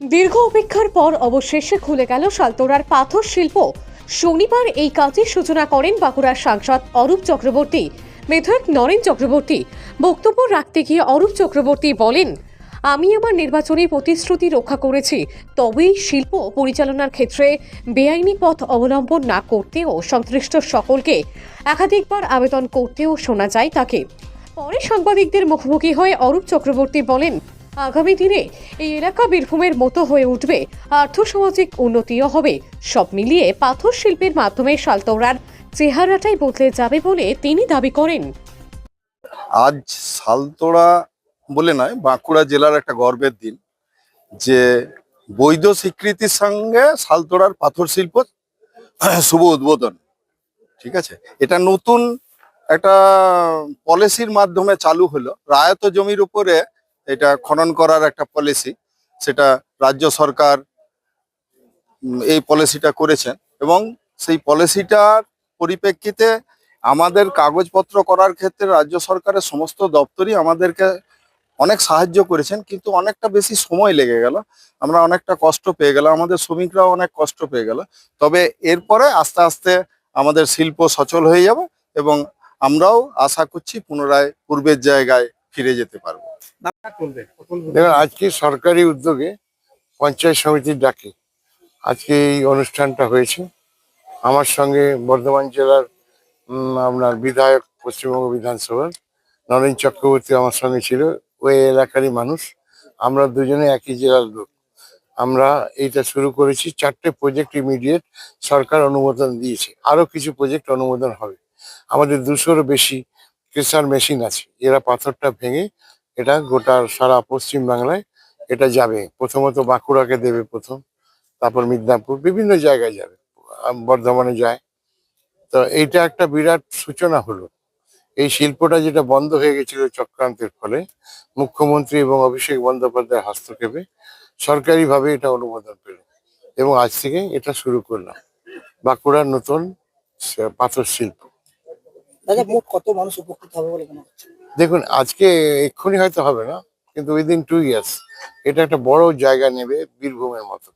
দীর্ঘ অপেক্ষার পর অবশেষে খুলে গেল সালতোরার পাথর শিল্প। শনিবার এই কাজের সূচনা করেন বাঁকুড়ার সাংসদ অরূপ চক্রবর্তী বিধায়ক নরেন চক্রবর্তী। বক্তব্য রাখতে গিয়ে অরূপ চক্রবর্তী বলেন, আমি আমার নির্বাচনী প্রতিশ্রুতি রক্ষা করেছি, তবেই শিল্প পরিচালনার ক্ষেত্রে বেআইনি পথ অবলম্বন না করতেও সংশ্লিষ্ট সকলকে একাধিকবার আবেদন করতেও শোনা যায় তাকে। পরে সাংবাদিকদের মুখোমুখি হয়ে অরূপ চক্রবর্তী বলেন আগামী দিনে এই এলাকা বীরভূমের মতো হয়ে উঠবে। আর্থসামাজিক উন্নতিও হবে। সব মিলিয়ে পাথর শিল্পের মাধ্যমে সালতৌরার চেহারাটাই বদলে যাবে বলে তিনি দাবি করেন। আজ সালতোড়া বলে নয়, বাঁকুড়া জেলার একটা গর্বের দিন যে বৈধ স্বীকৃতির সঙ্গে সালতোড়ার পাথর শিল্প শুভ উদ্বোধন। ঠিক আছে? এটা নতুন একটা পলিসির মাধ্যমে চালু হলো। রায়ত জমির উপরে এটা খনন করার একটা পলিসি সেটা রাজ্য সরকার এই পলিসিটা করেছেন এবং সেই পলিসিটার পরিপ্রেক্ষিতে আমাদের কাগজপত্র করার ক্ষেত্রে রাজ্য সরকারের সমস্ত দপ্তরই আমাদেরকে অনেক সাহায্য করেছেন, কিন্তু অনেকটা বেশি সময় লেগে গেল। আমরা অনেকটা কষ্ট পেয়ে গেলাম, আমাদের শ্রমিকরাও অনেক কষ্ট পেয়ে গেল। তবে এরপরে আস্তে আস্তে আমাদের শিল্প সচল হয়ে যাবে এবং আমরাও আশা করছি পুনরায় পূর্বের জায়গায় ফিরে যেতে পারব। দেখুন আজকে সরকারি উদ্যোগে পঞ্চায়েত সমিতির ডাকে আজকে এই অনুষ্ঠানটা হয়েছে। আমার সঙ্গে বর্ধমান জেলার আপনার বিধায়ক পশ্চিমবঙ্গ বিধানসভার নরেন চক্রবর্তী আমার সঙ্গে ছিল। ওই এলাকারই মানুষ। আমরা দুজনে একই জেলার লোক। আমরা এইটা শুরু করেছি। চারটে প্রজেক্ট ইমিডিয়েট সরকার অনুমোদন দিয়েছে। আরও কিছু প্রজেক্ট অনুমোদন হবে। আমাদের দুশোরও বেশি ক্রেশার মেশিন আছে। এরা পাথরটা ভেঙে এটা গোটা সারা পশ্চিম বাংলায় এটা যাবে। প্রথমত বাঁকুড়াকে দেবে প্রথম, তারপর মিদনাপুর, বিভিন্ন জায়গায় যাবে। বর্ধমানে যায়। তো এইটা একটা বিরাট সূচনা হলো। এই শিল্পটা যেটা বন্ধ হয়ে গেছিল চক্রান্তের ফলে, মুখ্যমন্ত্রী এবং অভিষেক বন্দ্যোপাধ্যায়ের হস্তক্ষেপে সরকারিভাবে এটা অনুমোদন পেল এবং আজ থেকে এটা শুরু করলাম। বাঁকুড়ার নতুন পাথর শিল্প কত মানুষ উপকৃত হবে বলে মনে হচ্ছে? দেখুন, আজকে এক্ষুনি হয়তো হবে না, কিন্তু উইদিন টু ইয়ার্স এটা একটা বড় জায়গা নেবে বীরভূমের মতো।